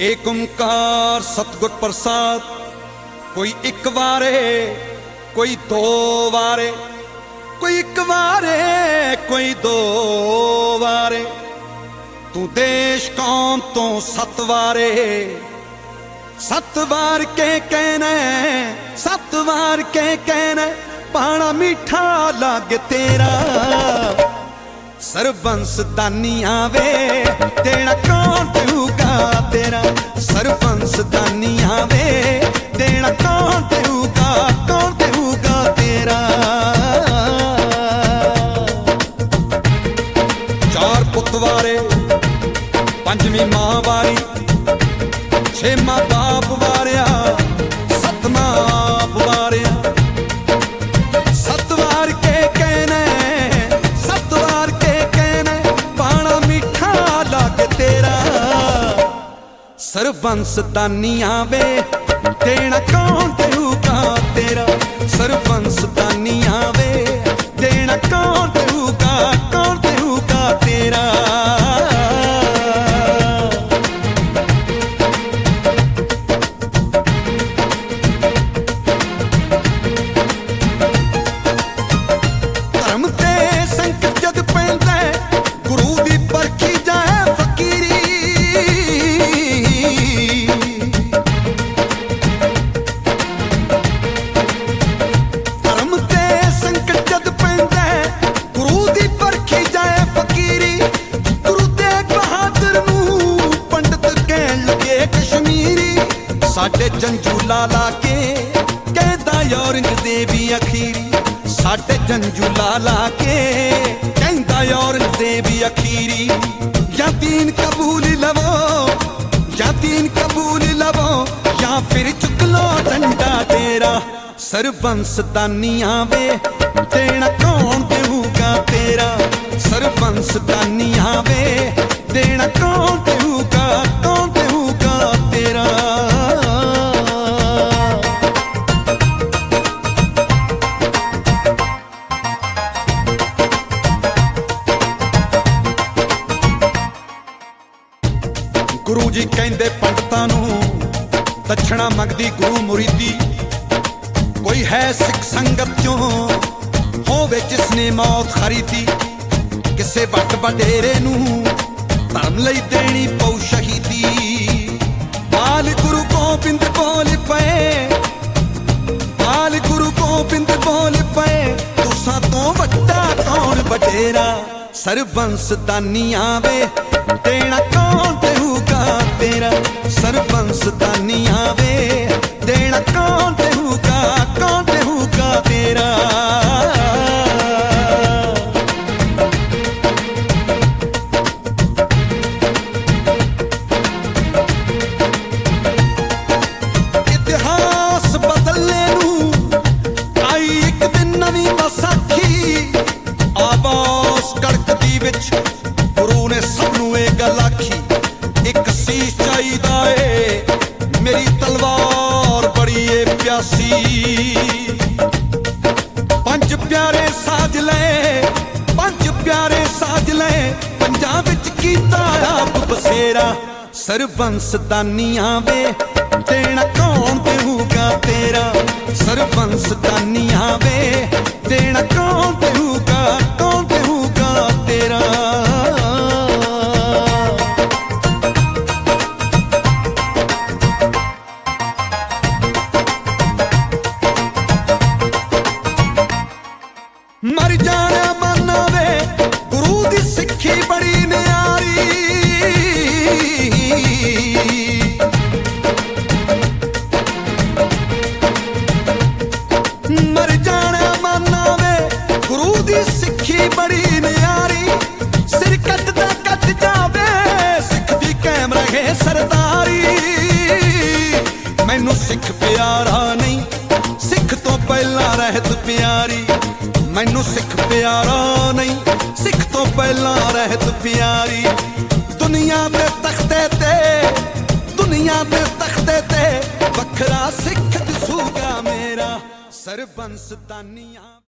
ਏਕ ਓੰਕਾਰ ਸਤਿਗੁਰ ਪ੍ਰਸਾਦ, ਕੋਈ ਇੱਕ ਵਾਰੇ, ਕੋਈ ਦੋ ਵਾਰੇ, ਕੋਈ ਇੱਕ ਵਾਰੇ, ਕੋਈ ਦੋ ਵਾਰੇ। ਤੂੰ ਦੇਸ਼ ਕੌਮ ਤੋਂ ਸੱਤ ਵਾਰੇ, ਸੱਤ ਵਾਰ ਕੇ ਕਹਿਣਾ ਸੱਤ ਵਾਰ ਕੇ ਕਹਿਣਾ ਪਾਣਾ ਮਿੱਠਾ ਲੱਗ ਤੇਰਾ। ਸਰਬੰਸ ਦਾਨੀਆਂ ਵੇ ਦੇਣਾ ਕੌਣ ਦੇਊਗਾ ਤੇਰਾ? ਸਰਬੰਸ ਦਾਨੀਆਂ ਵੇ ਦੇਣਾ ਕੌਣ ਦੇਊਗਾ ਕੌਣ ਦੇਊਗਾ ਤੇਰਾ? ਚਾਰ ਪੁੱਤ ਵਾਰੇ, ਪੰਜਵੀਂ ਮਾਂ ਵਾਰੀ ਛੇਵਾਂ ਸਰਬੰਸ ਦਾਨੀਆਂ ਵੇ ਦੇਣਾ ਕੌਣ ਦੇਊਗਾ ਤੇਰਾ? ਸਰਬੰਸ ਦਾਨੀਆਂ ਵੇ ਸਾਡੇ ਜੰਜੂ ਲਾ ਕੇ ਕਹਿੰਦਾ ਔਰੰਗਜ਼ੇਬੀ ਅਖੀਰੀ। ਸਾਡੇ ਜੰਜੂ ਲਾ ਕੇ ਕਹਿੰਦਾ ਔਰੰਗਜ਼ੇਬੀ ਅਖੀਰੀ। ਜਾਂ ਦੀਨ ਕਬੂਲ ਲਵੋ ਜਾਂ ਦੀਨ ਕਬੂਲ ਲਵੋ, ਜਾਂ ਫਿਰ ਚੁੱਕ ਲੋ ਡੰਡਾ ਤੇਰਾ। ਸਰਬੰਸ ਦਾਨੀਆਂ ਵੇ, ਦੇਣਾ ਕੌਣ ਦੇਊਗਾ ਤੇਰਾ? ਸਰਬੰਸ ਦਾਨੀਆਂ ਵੇ, ਦੇਣਾ ਕੌਣ ਦੇਊਗਾ ਕੌਣ ਦੇਊਗਾ ਗੁਰੂ ਜੀ ਕਹਿੰਦੇ ਪੰਡਤਾਂ ਨੂੰ, ਦਛਣਾ ਮੰਗਦੀ ਗੁਰੂ ਮੁਰੀਦੀ। ਕੋਈ ਹੈ ਸਿੱਖ ਸੰਗਤ ਚੋਂ ਹੋਵੇ ਜਿਸਨੇ ਮੌਤ ਖਰੀਦੀ? ਕਿਸੇ ਵੱਟ ਵਡੇਰੇ ਨੂੰ ਧਰਮ ਲਈ ਦੇਣੀ ਪਉ ਸ਼ਹੀਦੀ। ਬਾਲ ਗੁਰੂ ਗੋਬਿੰਦ ਬੋਲ ਪਏ, ਬਾਲ ਗੁਰੂ ਗੋਬਿੰਦ ਬੋਲ ਪਏ, ਤੁਸਾਂ ਤੋਂ ਵੱਡਾ ਕੌਣ ਵਡੇਰਾ? ਸਰਬੰਸ ਦਾਨੀਆਂ ਵੇ ਦੇਣਾ ਕੌਣ ਦੇਊਗਾ ਤੇਰਾ ਸਰਬੰਸ ਦਾਨੀਆਂ ਸੀਸ ਚਾਹੀਦਾ ਏ। ਮੇਰੀ ਤਲਵਾਰ ਬੜੀ ਏ ਪਿਆਸੀ। ਪੰਜ ਪਿਆਰੇ ਸਾਜ ਲੈ, ਪੰਜ ਪਿਆਰੇ ਸਾਜ ਲੈ। ਪੰਜਾਂ ਵਿੱਚ ਕੀਤਾ ਆਪ ਬਸੇਰਾ ਸਰਬੰਸ ਦਾਨੀਆਂ ਵੇ। ਦੇਣਾ ਕੌਣ ਦੇਊਗਾ ਤੇਰਾ ਸਰਬੰਸ ਦਾਨੀਆਂ ਸਰਦਾਰੀ। ਮੈਨੂੰ ਸਿੱਖ ਪਿਆਰਾ ਨਹੀਂ, ਸਿੱਖ ਤੋਂ ਪਹਿਲਾਂ ਰਹਿਤ ਪਿਆਰੀ। ਮੈਨੂੰ ਸਿੱਖ ਪਿਆਰਾ ਨਹੀਂ, ਸਿੱਖ ਤੋਂ ਪਹਿਲਾਂ ਰਹਿਤ ਪਿਆਰੀ। ਦੁਨੀਆ ਦੇ ਤਖਤੇ ਤੇ, ਦੁਨੀਆ ਦੇ ਤਖਤੇ ਤੇ ਵੱਖਰਾ ਸਿੱਖ ਦਿਸੂਗਾ ਮੇਰਾ। ਸਰਬੰਸ ਦਾਨੀਆਂ